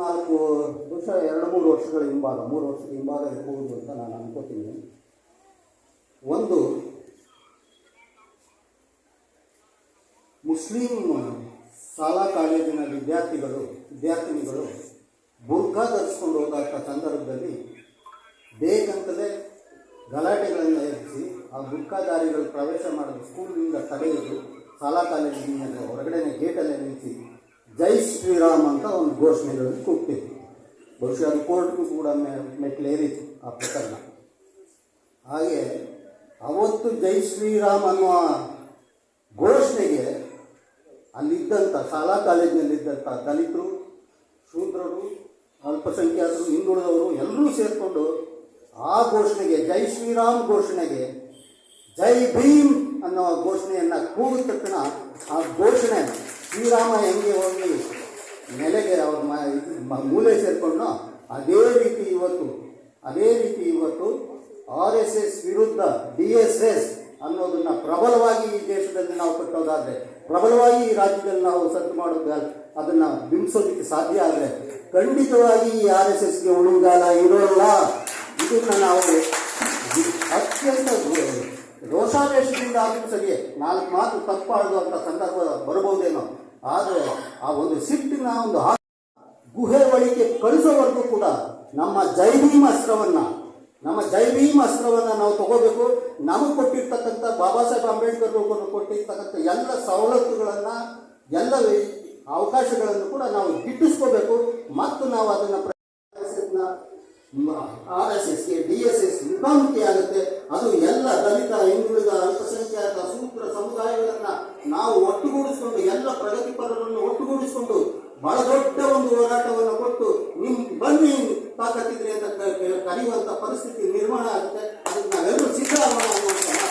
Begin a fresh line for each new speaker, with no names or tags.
ನಾಲ್ಕು ವರ್ಷ, ಎರಡು ಮೂರು ವರ್ಷಗಳ ಹಿಂಭಾಗ, ಮೂರು ವರ್ಷದ ಹಿಂಭಾಗ ಇರಬಹುದು ಅಂತ ನಾನು ಅನ್ಕೋತೀನಿ. ಒಂದು, ಮುಸ್ಲಿಂ ಶಾಲಾ ಕಾಲೇಜಿನ ವಿದ್ಯಾರ್ಥಿಗಳು, ವಿದ್ಯಾರ್ಥಿನಿಗಳು ಬುರ್ಖಾ ಧರಿಸ್ಕೊಂಡು ಹೋದಂಥ ಸಂದರ್ಭದಲ್ಲಿ ಬೇಕಂತಲೇ ಗಲಾಟೆಗಳನ್ನು ಎದುರಿಸಿ ಆ ಬುರ್ಖಾದಾರಿಗಳು ಪ್ರವೇಶ ಮಾಡಲು ಸ್ಕೂಲಿನಿಂದ ತಡೆಯಲು ಶಾಲಾ ಕಾಲೇಜಿನಿಂದ ಹೊರಗಡೆನೇ ಗೇಟಲ್ಲೇ ನಿಲ್ಲಿಸಿ ಜೈ ಶ್ರೀರಾಮ್ ಅಂತ ಒಂದು ಘೋಷಣೆಗಳನ್ನು ಕೂಗ್ತಿದ್ರು ಬಹುಶಃ ಅದು ಕೋರ್ಟ್ಗೂ ಕೂಡ ಮೆ- ಆ ಪ್ರಕರಣ. ಹಾಗೆ ಅವತ್ತು ಜೈ ಶ್ರೀರಾಮ್ ಅನ್ನುವ ಘೋಷಣೆಗೆ ಅಲ್ಲಿದ್ದಂಥ ಶಾಲಾ ಕಾಲೇಜಿನಲ್ಲಿದ್ದಂಥ ದಲಿತರು, ಶೂದ್ರರು, ಅಲ್ಪಸಂಖ್ಯಾತರು, ಹಿಂದುಳಿದವರು ಎಲ್ಲರೂ ಸೇರಿಕೊಂಡು ಆ ಘೋಷಣೆಗೆ, ಜೈ ಶ್ರೀರಾಮ್ ಘೋಷಣೆಗೆ ಜೈ ಭೀಮ್ ಅನ್ನೋ ಘೋಷಣೆಯನ್ನು ಕೂಗಿದ ತಕ್ಷಣ ಆ ಘೋಷಣೆ ಶ್ರೀರಾಮ ಹೆಂಗೆ ಹೋಗಿ ನೆಲೆಗೆ ಅವ್ರ ಮೂಲೆ ಸೇರಿಕೊಂಡು ಅದೇ ರೀತಿ ಇವತ್ತು, ಅದೇ ರೀತಿ ಇವತ್ತು ಆರ್ ಎಸ್ ಎಸ್ ವಿರುದ್ಧ ಡಿ ಎಸ್ ಎಸ್ ಅನ್ನೋದನ್ನ ಪ್ರಬಲವಾಗಿ ಈ ದೇಶದಲ್ಲಿ ನಾವು ಕಟ್ಟೋದಾದರೆ, ಪ್ರಬಲವಾಗಿ ಈ ರಾಜ್ಯದಲ್ಲಿ ನಾವು ಸದ್ದು ಮಾಡೋದ, ಅದನ್ನ ಬಿಂಬಿಸೋದಕ್ಕೆ ಸಾಧ್ಯ ಆದರೆ ಖಂಡಿತವಾಗಿ ಈ ಆರ್ ಎಸ್ ಎಸ್ಗೆ ಉಳಿಗಾಲ ಇರೋಲ್ಲ. ಇದನ್ನ ನಾವು ಅತ್ಯಂತ ರೋಷಾವೇಶದಿಂದ ಆದರೂ ಸರಿ ನಾಲ್ಕು ಮಾತು ತಪ್ಪಾಡೋದು ಅಂತ ಸಂದರ್ಭ ಬರಬಹುದೇನೋ, ಆದರೆ ಆ ಒಂದು ಸಿಟ್ಟಿನ ಒಂದು ಗುಹೆ ಒಳಗೆ ಕಳಿಸೋವರೆಗೂ ಕೂಡ ನಮ್ಮ ಜೈಭೀಮ ಅಸ್ತ್ರವನ್ನ, ನಮ್ಮ ಜೈಭೀಮ ಅಸ್ತ್ರವನ್ನ ನಾವು ತಗೋಬೇಕು. ನಮಗೆ ಕೊಟ್ಟಿರ್ತಕ್ಕಂಥ ಬಾಬಾ ಸಾಹೇಬ್ ಅಂಬೇಡ್ಕರ್ ಅವರು ಕೊಟ್ಟಿರ್ತಕ್ಕಂಥ ಎಲ್ಲ ಸವಲತ್ತುಗಳನ್ನ, ಎಲ್ಲ ಅವಕಾಶಗಳನ್ನು ಕೂಡ ನಾವು ಗಿಟ್ಟಿಸ್ಕೋಬೇಕು. ಮತ್ತು ನಾವು ಅದನ್ನ ಆರ್ ಎಸ್ ಎಸ್ಗೆ ಡಿ ಎಸ್ ಎಸ್ ಮುಖಾಮುಖಿ ಆಗುತ್ತೆ. ನಾವು ಒಟ್ಟುಗೂಡಿಸಿಕೊಂಡು ಎಲ್ಲ ಪ್ರಗತಿಪರರನ್ನು ಒಟ್ಟುಗೂಡಿಸಿಕೊಂಡು ಬಹಳ ದೊಡ್ಡ ಒಂದು ಹೋರಾಟವನ್ನು ಕೊಟ್ಟು ನಿಮ್ ಬನ್ನಿ ತಾಕತ್ತಿದ್ರೆ ಅಂತ ಕರೆಯುವಂತ ಪರಿಸ್ಥಿತಿ ನಿರ್ಮಾಣ ಆಗುತ್ತೆ. ಅದಕ್ಕೆ ನಾವೆಲ್ಲರೂ ಅನ್ನುವಂಥ